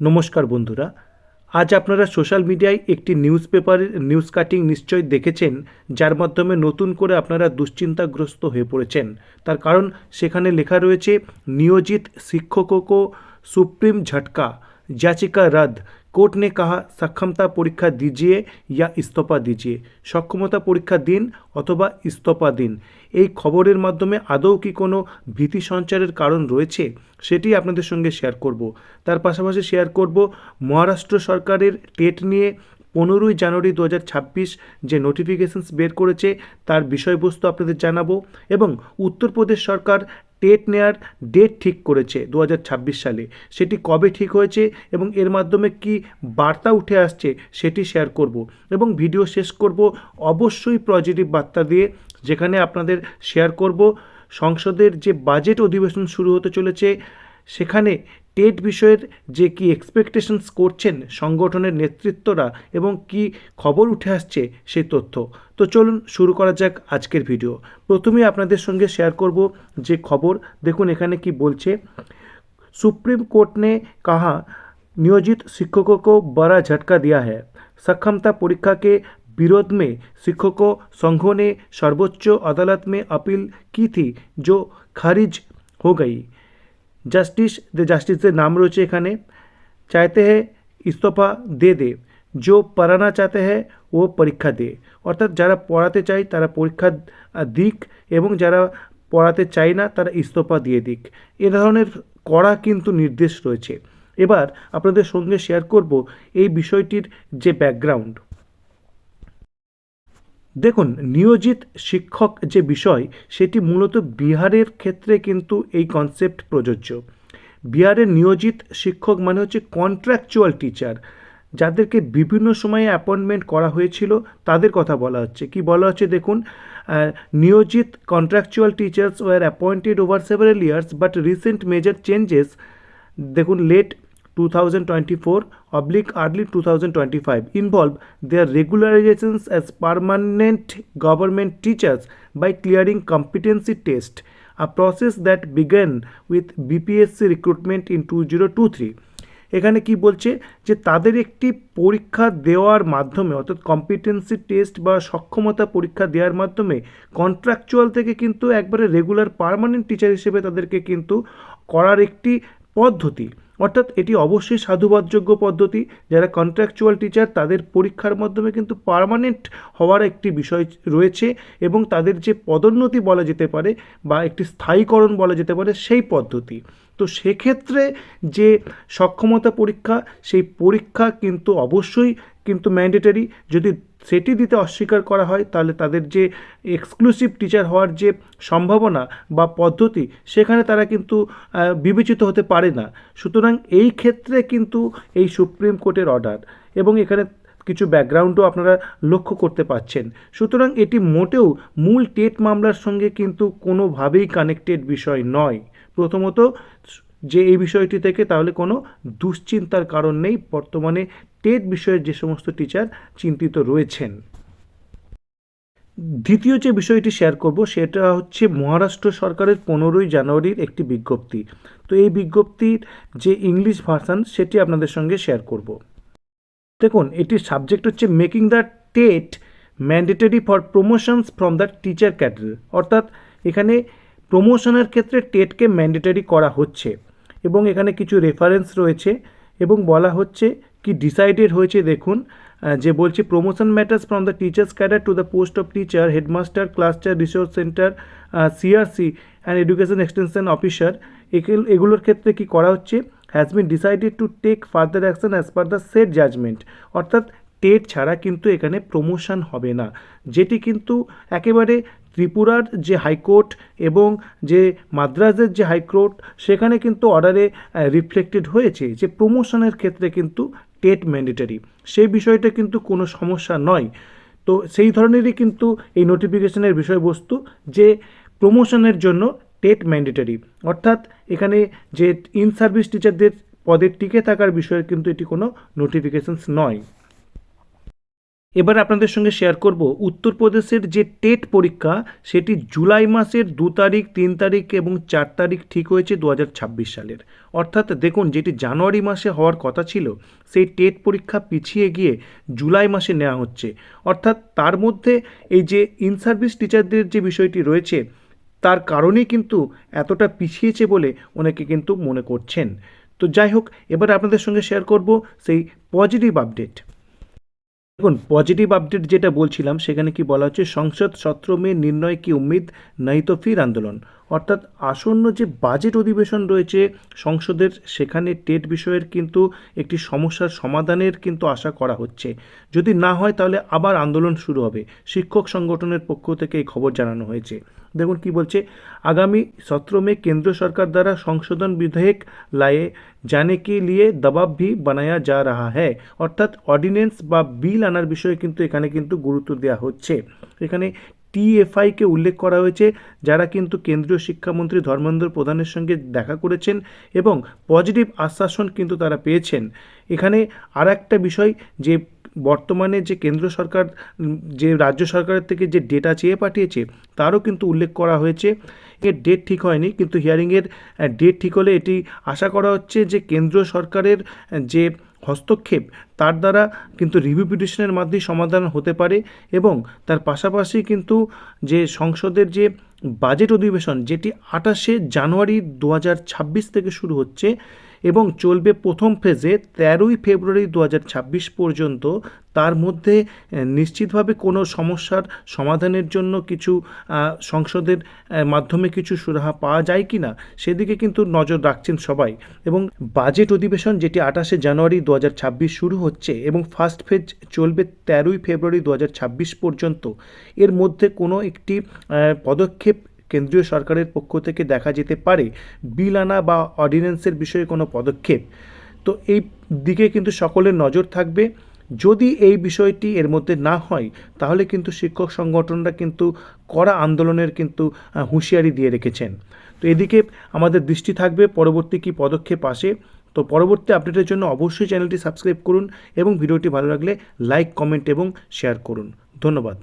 নমস্কার বন্ধুরা, আজ আপনারা সোশ্যাল মিডিয়ায় একটি নিউজ পেপারের নিউজ কাটিং নিশ্চয় দেখেছেন, যার মাধ্যমে নতুন করে আপনারা দুশ্চিন্তাগ্রস্ত হয়ে পড়েছেন। তার কারণ সেখানে লেখা রয়েছে, নিয়োজিত শিক্ষকও সুপ্রিম ঝটকা, যাচিকা রদ, কোর্ট নে কাহা সক্ষমতা পরীক্ষা দিজিয়ে या ইস্তফা দিজিয়ে, সক্ষমতা परीक्षा দিন অথবা इस्तीफा দিন। এই খবরের মাধ্যমে আদৌ কি কোনো ভীতি সঞ্চারের কারণ রয়েছে? সেটি আপনাদের সঙ্গে শেয়ার করব। তার পাশাপাশি শেয়ার করব, মহারাষ্ট্র সরকারের টেট নিয়ে পনেরোই জানুয়ারি দু হাজার ছাব্বিশ যে নোটিফিকেশনস বের করেছে, তার বিষয়বস্তু আপনাদের জানাব এবং উত্তরপ্রদেশ সরকার টেট নেয়ার ডেট ঠিক করেছে দু হাজার ছাব্বিশ সালে। সেটি কবে ঠিক হয়েছে এবং এর মাধ্যমে কি বার্তা উঠে আসছে, সেটি শেয়ার করব এবং ভিডিও শেষ করব অবশ্যই পজিটিভ বার্তা দিয়ে যেখানে আপনাদের শেয়ার করব সংসদের যে বাজেট অধিবেশন শুরু হতে চলেছে সেখানে টেট বিষয়ের যে কি এক্সপেকটেশনস করছেন সংগঠনের নেতৃত্বরা এবং কি খবর উঠে আসছে সেই তথ্য তো চলুন শুরু করা যাক আজকের ভিডিও প্রথমেই আপনাদের সঙ্গে শেয়ার করব যে খবর দেখুন এখানে কি বলছে सुप्रीम कोर्ट ने कहा नियोजित शिक्षकों को बड़ा झटका दिया है सक्षमता परीक्षा के विरोध में शिक्षकों संघों ने सर्वोच्च अदालत में अपील की थी जो खारिज हो गई জাস্টিস যে জাস্টিসের নাম রয়েছে এখানে চাইতে হ্যাঁ ইস্তফা দে দে जो पढ़ाना चाहते हैं ও পরীক্ষা দে অর্থাৎ যারা পড়াতে চাই তারা পরীক্ষা আহ, দিক এবং যারা পড়াতে চায় না তারা ইস্তফা দিয়ে দিক এ ধরনের কড়া কিন্তু নির্দেশ রয়েছে এবার আপনাদের সঙ্গে শেয়ার করব এই বিষয়টির যে ব্যাকগ্রাউন্ড দেখুন, নিয়োজিত শিক্ষক যে বিষয়, সেটি মূলত বিহারের ক্ষেত্রে কিন্তু এই কনসেপ্ট প্রযোজ্য। বিহারের নিয়োজিত শিক্ষক মানে হচ্ছে কন্ট্রাকচুয়াল টিচার যাদেরকে বিভিন্ন সময়ে অ্যাপয়েন্টমেন্ট করা হয়েছিল, তাদের কথা বলা হচ্ছে। কি বলা হচ্ছে দেখুন নিয়োজিত contractual teachers were appointed over several years but recent major changes দেখুন late 2024 oblique early 2025 involve their regularizations as permanent government teachers by clearing competency test a process that began with bpsc recruitment in 2023 এখানে কি বলছে যে তাদের একটি পরীক্ষা দেওয়ার মাধ্যমে অর্থাৎ কম্পিটেন্সি টেস্ট বা সক্ষমতা পরীক্ষা দেওয়ার মাধ্যমে কন্ট্রাকচুয়াল থেকে কিন্তু একবারে রেগুলার পার্মানেন্ট টিচার হিসেবে তাদেরকে কিন্তু করার একটি পদ্ধতি অর্থাৎ এটি অবশ্যই সাধুবাদযোগ্য পদ্ধতি। যারা কন্ট্রাকচুয়াল টিচার তাদের পরীক্ষার মাধ্যমে কিন্তু পারমানেন্ট হওয়ার একটি বিষয় রয়েছে এবং তাদের যে পদোন্নতি বলা যেতে পারে বা একটি স্থায়ীকরণ বলা যেতে পারে সেই পদ্ধতি। তো সেক্ষেত্রে যে সক্ষমতা পরীক্ষা, সেই পরীক্ষা কিন্তু অবশ্যই কিন্তু ম্যান্ডেটারি যদি সেটি দিতে অস্বীকার করা হয়, তাহলে তাদের যে এক্সক্লুসিভ টিচার হওয়ার যে সম্ভাবনা বা পদ্ধতি, সেখানে তারা কিন্তু বিবেচিত হতে পারে না। সুতরাং এই ক্ষেত্রে কিন্তু এই সুপ্রিম কোর্টের অর্ডার এবং এখানে কিছু ব্যাকগ্রাউন্ডও আপনারা লক্ষ্য করতে পাচ্ছেন। সুতরাং এটি মোটেও মূল টেট মামলার সঙ্গে কিন্তু কোনোভাবেই কানেক্টেড বিষয় নয়। প্রথমত, যে এই বিষয়টি থেকে তাহলে কোনো দুশ্চিন্তার কারণ নেই। বর্তমানে টেট বিষয়ের যে সমস্ত টিচার চিন্তিত রয়েছেন। দ্বিতীয় যে বিষয়টি শেয়ার করব, সেটা হচ্ছে মহারাষ্ট্র সরকারের পনেরোই জানুয়ারির একটি বিজ্ঞপ্তি। তো এই বিজ্ঞপ্তির যে ইংলিশ ভার্সান সেটি আপনাদের সঙ্গে শেয়ার করব। দেখুন, এটির সাবজেক্ট হচ্ছে making the TET mandatory for promotions from the teacher category অর্থাৎ এখানে প্রমোশনের ক্ষেত্রে টেটকে ম্যান্ডেটরি করা হচ্ছে এবং এখানে কিছু রেফারেন্স রয়েছে এবং বলা হচ্ছে কি ডিসাইডেড হয়েছে দেখুন যে বলছে promotion matters from the teachers cadre to the post of teacher headmaster cluster resource centre CRC and education extension officer এগুলোর ক্ষেত্রে কি করা হচ্ছে? Has been decided to take further action as per the set judgement অর্থাৎ TET ছাড়া কিন্তু এখানে promotion হবে না। যেটি কিন্তু একেবারে ত্রিপুরার যে হাইকোর্ট এবং যে মাদ্রাজের যে হাইকোর্ট, সেখানে কিন্তু অর্ডারে রিফ্লেক্টেড হয়েছে যে প্রমোশনের ক্ষেত্রে কিন্তু টেট ম্যান্ডেটারি সেই বিষয়টা কিন্তু কোনো সমস্যা নয়। তো সেই ধরনেরই কিন্তু এই নোটিফিকেশনের বিষয়বস্তু যে প্রমোশনের জন্য টেট ম্যান্ডেটারি অর্থাৎ এখানে যে ইন সার্ভিস টিচারদের পদে টিকে থাকার বিষয়ে কিন্তু এটি কোনো নোটিফিকেশনস নয়। এবার আপনাদের সঙ্গে শেয়ার করব উত্তরপ্রদেশের যে টেট পরীক্ষা, সেটি জুলাই মাসের দু তারিখ, তিন তারিখ এবং চার তারিখ ঠিক হয়েছে দু হাজার ছাব্বিশ সালের। অর্থাৎ দেখুন, যেটি জানুয়ারি মাসে হওয়ার কথা ছিল, সেই টেট পরীক্ষা পিছিয়ে গিয়ে জুলাই মাসে নেওয়া হচ্ছে। অর্থাৎ তার মধ্যে এই যে ইন সার্ভিস টিচারদের যে বিষয়টি রয়েছে, তার কারণেই কিন্তু এতটা পিছিয়েছে বলে অনেকে কিন্তু মনে করছেন। তো যাই হোক, এবার আপনাদের সঙ্গে শেয়ার করব সেই পজিটিভ আপডেট দেখুন পজিটিভ আপডেট যেটা বলছিলাম, সেখানে কি বলা হচ্ছে, সংসদ সত্র মে নির্ণয় কি উম্মিদ, নাই তো ফির আন্দোলন। অর্থাৎ আসন্ন যে বাজেট অধিবেশন রয়েছে, সংসদের সেখানে টেট বিষয়ের কিন্তু একটি সমস্যার সমাধানের কিন্তু আশা করা হচ্ছে। যদি না হয়, তাহলে আবার আন্দোলন শুরু হবে। শিক্ষক সংগঠনের পক্ষ থেকে এই খবর জানানো হয়েছে। দেখুন কি বলছে, আগামী सत्र में केंद्र सरकार द्वारा संशोधन विधेयक लाए জানে কি লিয়ে দবাব ভি বানায়া যা রাহা হ্যায়। অর্থাৎ অর্ডিনেন্স বা বিল আনার বিষয়ে কিন্তু এখানে কিন্তু গুরুত্ব দেওয়া হচ্ছে। এখানে টিএফআইকে উল্লেখ করা হয়েছে, যারা কিন্তু কেন্দ্রীয় শিক্ষামন্ত্রী ধর্মেন্দ্র প্রধানের সঙ্গে দেখা করেছেন এবং পজিটিভ আশ্বাসন কিন্তু তারা পেয়েছেন। এখানে আর একটা বিষয় যে বর্তমানে যে কেন্দ্র সরকার, যে রাজ্য সরকারের থেকে যে ডেটা চেয়ে পাঠিয়েছে, তারও কিন্তু উল্লেখ করা হয়েছে। এর ডেট ঠিক হয়নি, কিন্তু হিয়ারিংয়ের ডেট ঠিক হলে এটি আশা করা হচ্ছে যে কেন্দ্র সরকারের যে হস্তক্ষেপ, তার দ্বারা কিন্তু রিভিউ পিটিশনের মাধ্যমে সমাধান হতে পারে এবং তার পাশাপাশি কিন্তু যে সংসদের যে বাজেট অধিবেশন, যেটি আঠাশে জানুয়ারি দু হাজার ছাব্বিশ থেকে শুরু হচ্ছে এবং চলবে প্রথম ফেজে তেরোই ফেব্রুয়ারি দু হাজার ছাব্বিশ পর্যন্ত। তার মধ্যে নিশ্চিতভাবে কোনো সমস্যার সমাধানের জন্য কিছু সংসদের মাধ্যমে কিছু সুরাহা পাওয়া যায় কি না, সেদিকে কিন্তু নজর রাখছেন সবাই। এবং বাজেট অধিবেশন যেটি আঠাশে জানুয়ারি দু হাজার ছাব্বিশ শুরু হচ্ছে এবং ফার্স্ট ফেজ চলবে তেরোই ফেব্রুয়ারি দু হাজার ছাব্বিশ পর্যন্ত। এর মধ্যে কোনো একটি পদক্ষেপ কেন্দ্রীয় সরকারের পক্ষ থেকে দেখা যেতে পারে বিল আনা বা অর্ডিন্যান্সের বিষয়ে কোনো পদক্ষেপ। তো এই দিকে কিন্তু সকলের নজর থাকবে। যদি এই বিষয়টি এর মধ্যে না হয়, তাহলে কিন্তু শিক্ষক সংগঠনরা কিন্তু কড়া আন্দোলনের কিন্তু হুঁশিয়ারি দিয়ে রেখেছেন। তো এদিকে আমাদের দৃষ্টি থাকবে পরবর্তী কী পদক্ষেপ আসে। তো পরবর্তী আপডেটের জন্য অবশ্যই চ্যানেলটি সাবস্ক্রাইব করুন এবং ভিডিওটি ভালো লাগলে লাইক, কমেন্ট এবং শেয়ার করুন। ধন্যবাদ।